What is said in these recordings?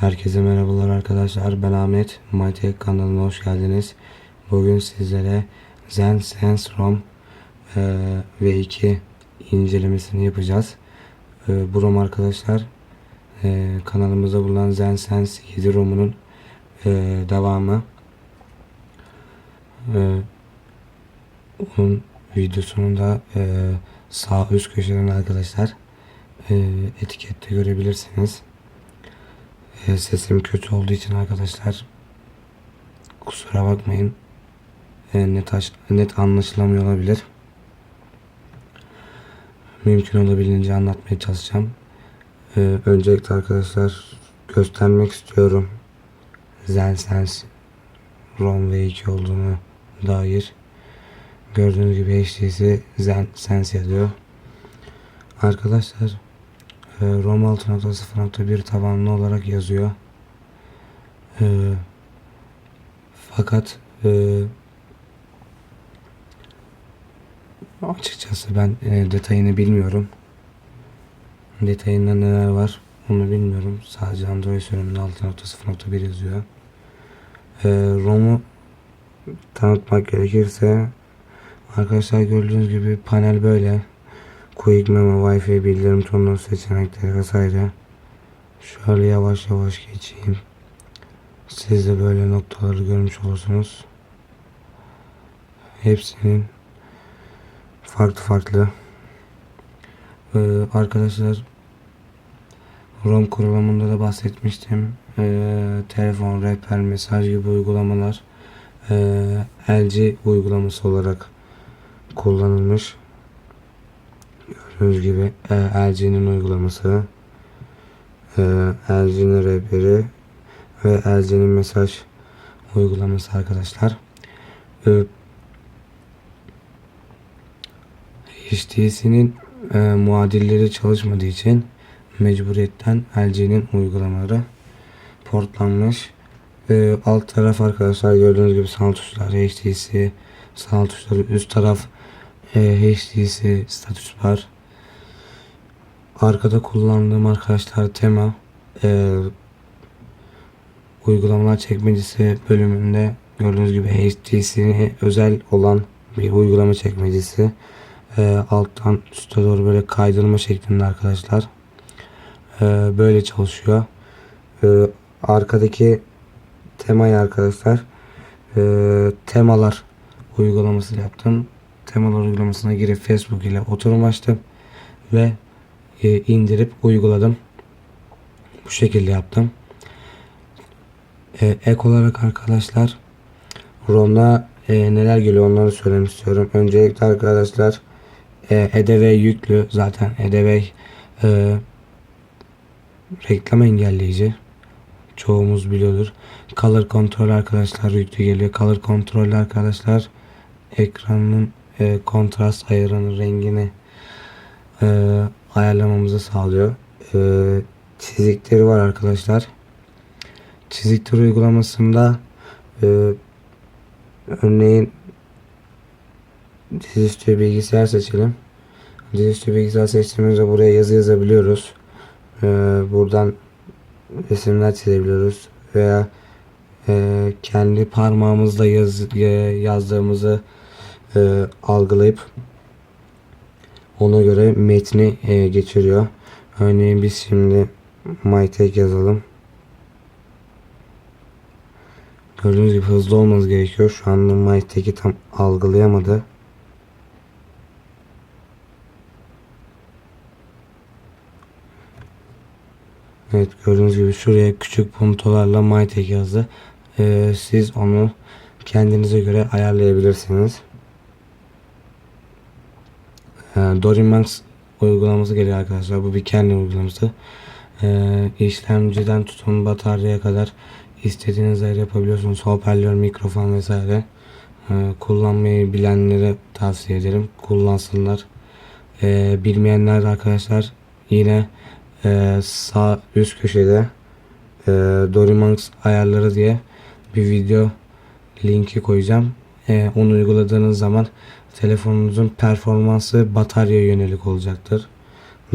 Herkese merhabalar arkadaşlar. Ben Ahmet. MyTech kanalına hoş geldiniz. Bugün sizlere Zen Sense ROM e, V2 incelemesini yapacağız. E, bu ROM arkadaşlar e, kanalımızda bulunan Zen Sense 7 ROM'unun e, devamı. E, onun videosunu da e, sağ üst köşeden arkadaşlar e, etikette görebilirsiniz. E, sesim kötü olduğu için arkadaşlar kusura bakmayın. E, net, net anlaşılamıyor olabilir. Mümkün olabildiğince anlatmaya çalışacağım. E, öncelikle arkadaşlar göstermek istiyorum. ZenSense ROM V2 olduğunu dair. Gördüğünüz gibi HTC ZenSense yazıyor. Arkadaşlar ROM 6.0.1 tabanlı olarak yazıyor. E, fakat e, açıkçası ben e, detayını bilmiyorum. Detayında neler var onu bilmiyorum. Sadece Android sürümünde 6.0.1 yazıyor. E, ROM'u tanıtmak gerekirse arkadaşlar gördüğünüz gibi panel böyle. Quick Memo, Wi-Fi bildirim tonu seçenekleri vesaire. Şöyle yavaş yavaş geçeyim. Siz de böyle noktaları görmüş olursunuz. Hepsinin farklı farklı. Ee, arkadaşlar ROM kurulumunda da bahsetmiştim. Ee, telefon, rehber, mesaj gibi uygulamalar ee, LG uygulaması olarak kullanılmış. Gördüğünüz gibi e, LG'nin uygulaması, e, LG'nin rehberi ve LG'nin mesaj uygulaması arkadaşlar. E, HTC'nin e, muadilleri çalışmadığı için mecburiyetten LG'nin uygulamaları portlanmış. E, alt taraf arkadaşlar gördüğünüz gibi sağ tuşlar HTC, sağ tuşları üst taraf e, HTC status bar. Arkada kullandığım arkadaşlar tema e, uygulamalar çekmecesi bölümünde gördüğünüz gibi HTC'ye özel olan bir uygulama çekmecesi. E, alttan üste doğru böyle kaydırma şeklinde arkadaşlar. E, böyle çalışıyor. E, arkadaki temayı arkadaşlar e, temalar uygulaması yaptım. Temalar uygulamasına girip Facebook ile oturum açtım ve indirip uyguladım. Bu şekilde yaptım. E, ek olarak arkadaşlar ROM'da e, neler geliyor onları söylemek istiyorum. Öncelikle arkadaşlar e, EDV yüklü zaten EDV e, reklam engelleyici çoğumuz biliyordur. Color kontrol arkadaşlar yüklü geliyor. Color kontrol arkadaşlar ekranın e, kontrast ayarını rengini e, ayarlamamızı sağlıyor. E, çizikleri var arkadaşlar. Çizikler uygulamasında e, örneğin dizüstü bilgisayar seçelim. Dizüstü bilgisayar seçtiğimizde buraya yazı yazabiliyoruz. E, buradan resimler çizebiliyoruz veya e, kendi parmağımızla yaz, e, yazdığımızı e, algılayıp ona göre metni e, geçiriyor. Örneğin biz şimdi MyTech yazalım. Gördüğünüz gibi hızlı olmanız gerekiyor. Şu anda MyTech'i tam algılayamadı. Evet gördüğünüz gibi şuraya küçük puntolarla MyTech yazdı. Ee, siz onu kendinize göre ayarlayabilirsiniz. Ee, Dorimax uygulaması geliyor arkadaşlar. Bu bir kendi uygulaması. Ee, işlemciden tutun bataryaya kadar istediğiniz ayar yapabiliyorsunuz. Hoparlör, mikrofon vesaire. Ee, kullanmayı bilenlere tavsiye ederim. Kullansınlar. Ee, bilmeyenler arkadaşlar yine e, sağ üst köşede e, Dorimax ayarları diye bir video linki koyacağım. E, onu uyguladığınız zaman telefonunuzun performansı batarya yönelik olacaktır.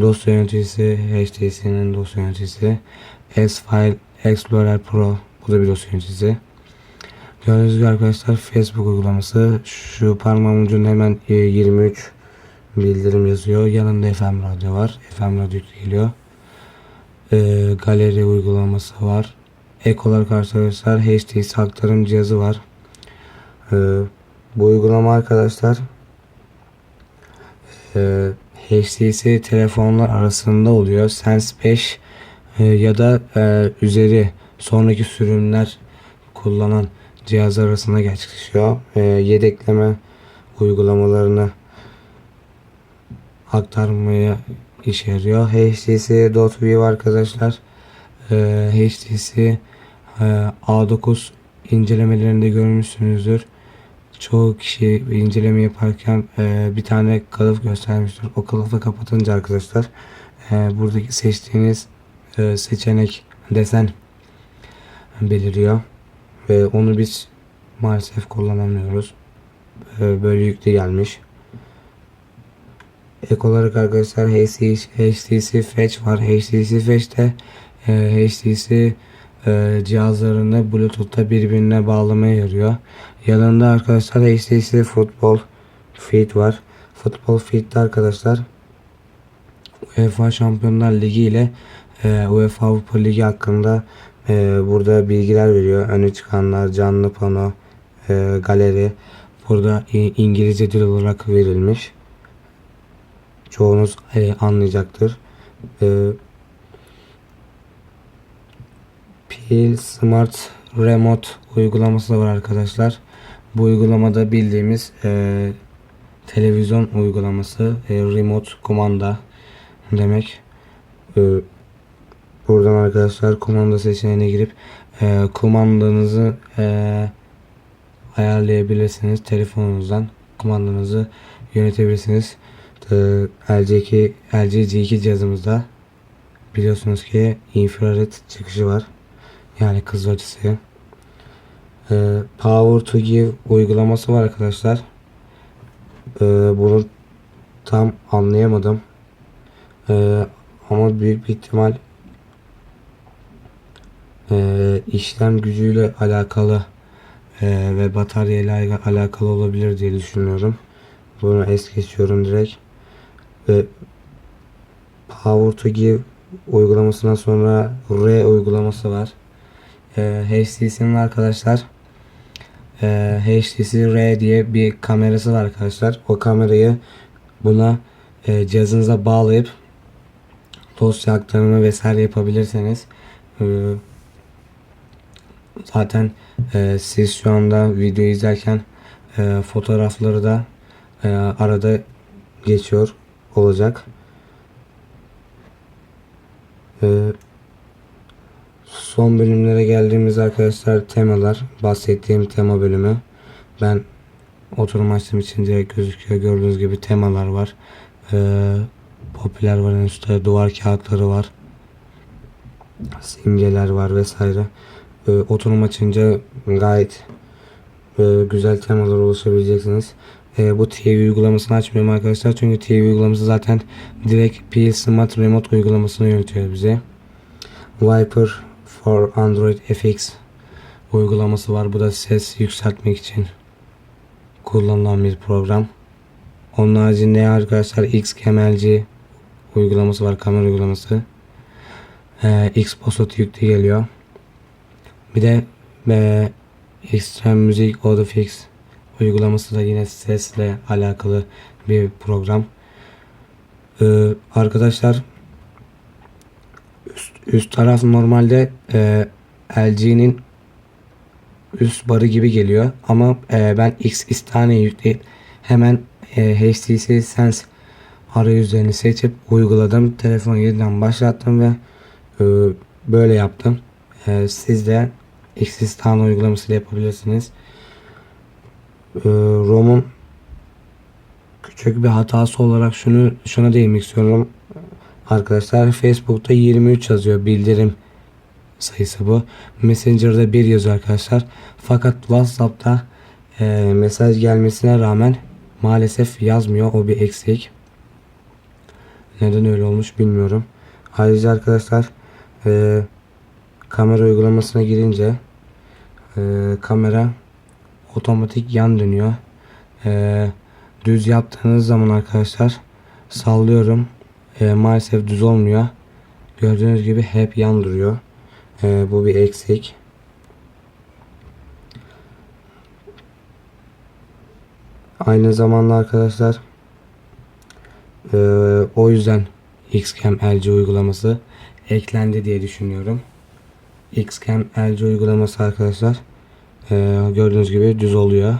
Dosya yöneticisi HTC'nin dosya yöneticisi S-File Explorer Pro. Bu da bir dosya yöneticisi. Gördüğünüz gibi arkadaşlar Facebook uygulaması. Şu parmağımın ucunda hemen e, 23 bildirim yazıyor. Yanında FM radyo var. FM radyo geliyor. E, galeri uygulaması var. Ek olarak arkadaşlar HTC aktarım cihazı var. E, bu uygulama arkadaşlar e, HTC telefonlar arasında oluyor. Sense 5 e, ya da e, üzeri sonraki sürümler kullanan cihaz arasında gerçekleşiyor. E, yedekleme uygulamalarını aktarmaya işe yarıyor. HTC Dot View arkadaşlar e, HTC e, A9 incelemelerinde görmüşsünüzdür. Çoğu kişi inceleme yaparken e, bir tane kılıf göstermiştir. O kılıfı kapatınca arkadaşlar e, buradaki seçtiğiniz e, seçenek desen beliriyor. Ve onu biz maalesef kullanamıyoruz. E, böyle yüklü gelmiş. Ek olarak arkadaşlar HTC, Fetch var. HTC Fetch'te e, HTC e, cihazlarını Bluetooth'ta birbirine bağlamaya yarıyor. Yanında arkadaşlar HTC Football Fit var. Football Fit'te arkadaşlar UEFA Şampiyonlar Ligi ile e, UEFA Avrupa Ligi hakkında e, burada bilgiler veriyor. Öne çıkanlar, canlı pano, e, galeri burada İngilizce dil olarak verilmiş. Çoğunuz e, anlayacaktır. E, Pil Smart Remote uygulaması da var arkadaşlar. Bu uygulamada bildiğimiz e, televizyon uygulaması e, remote kumanda demek. E, buradan arkadaşlar kumanda seçeneğine girip e, kumandanızı e, ayarlayabilirsiniz telefonunuzdan kumandanızı yönetebilirsiniz. E, LG2 LG G2 cihazımızda biliyorsunuz ki infrared çıkışı var. Yani kız açısı. Ee, Power to Give uygulaması var arkadaşlar. Ee, bunu tam anlayamadım. Ee, ama büyük bir ihtimal e, işlem gücüyle alakalı e, ve bataryayla alakalı olabilir diye düşünüyorum. Bunu es geçiyorum direkt. Ve Power to Give uygulamasından sonra R uygulaması var. Ee, HTC'nin arkadaşlar e, HTC R diye bir kamerası var arkadaşlar. O kamerayı buna e, cihazınıza bağlayıp dosya aktarımı vesaire yapabilirseniz e, zaten e, siz şu anda video izlerken e, fotoğrafları da e, arada geçiyor olacak. E, Son bölümlere geldiğimiz arkadaşlar temalar. Bahsettiğim tema bölümü. Ben oturum açtığım için direkt gözüküyor. Gördüğünüz gibi temalar var. Ee, popüler var en üstte. Duvar kağıtları var. Simgeler var vesaire. Ee, oturum açınca gayet e, güzel temalar oluşabileceksiniz. E, bu TV uygulamasını açmıyorum arkadaşlar. Çünkü TV uygulaması zaten direkt PL Smart Remote uygulamasını yönetiyor bize. Viper for Android FX uygulaması var. Bu da ses yükseltmek için kullanılan bir program. Onun haricinde arkadaşlar XKMLG uygulaması var. Kamera uygulaması. Ee, Xposot yüklü geliyor. Bir de e, Extreme Music Audifix uygulaması da yine sesle alakalı bir program. Ee, arkadaşlar üst, taraf normalde e, LG'nin üst barı gibi geliyor ama e, ben X tane yükleyip hemen e, HTC Sense arayüzlerini seçip uyguladım. Telefonu yeniden başlattım ve e, böyle yaptım. E, siz de X tane uygulamasıyla yapabilirsiniz. E, ROM'un küçük bir hatası olarak şunu şuna değinmek istiyorum. Arkadaşlar Facebook'ta 23 yazıyor bildirim sayısı bu. Messenger'da 1 yazıyor arkadaşlar. Fakat WhatsApp'ta e, mesaj gelmesine rağmen maalesef yazmıyor. O bir eksik. Neden öyle olmuş bilmiyorum. Ayrıca arkadaşlar e, kamera uygulamasına girince e, kamera otomatik yan dönüyor. E, düz yaptığınız zaman arkadaşlar sallıyorum. E, maalesef düz olmuyor. Gördüğünüz gibi hep yan duruyor. E, bu bir eksik. Aynı zamanda arkadaşlar e, o yüzden Xcam LG uygulaması eklendi diye düşünüyorum. Xcam LG uygulaması arkadaşlar e, gördüğünüz gibi düz oluyor.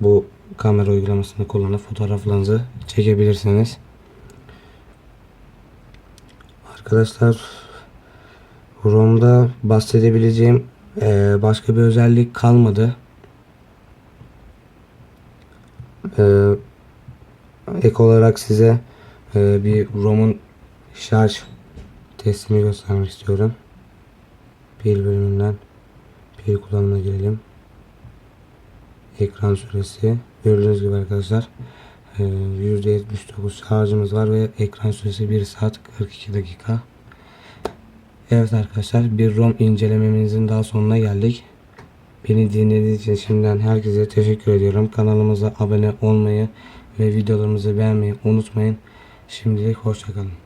Bu kamera uygulamasını kullanıp fotoğraflarınızı çekebilirsiniz. Arkadaşlar ROM'da bahsedebileceğim e, başka bir özellik kalmadı. E, ek olarak size e, bir ROM'un şarj testini göstermek istiyorum. Pil bölümünden pil kullanımına girelim. Ekran süresi gördüğünüz gibi arkadaşlar %79 şarjımız var ve ekran süresi 1 saat 42 dakika. Evet arkadaşlar bir ROM incelememizin daha sonuna geldik. Beni dinlediğiniz için şimdiden herkese teşekkür ediyorum. Kanalımıza abone olmayı ve videolarımızı beğenmeyi unutmayın. Şimdilik hoşçakalın.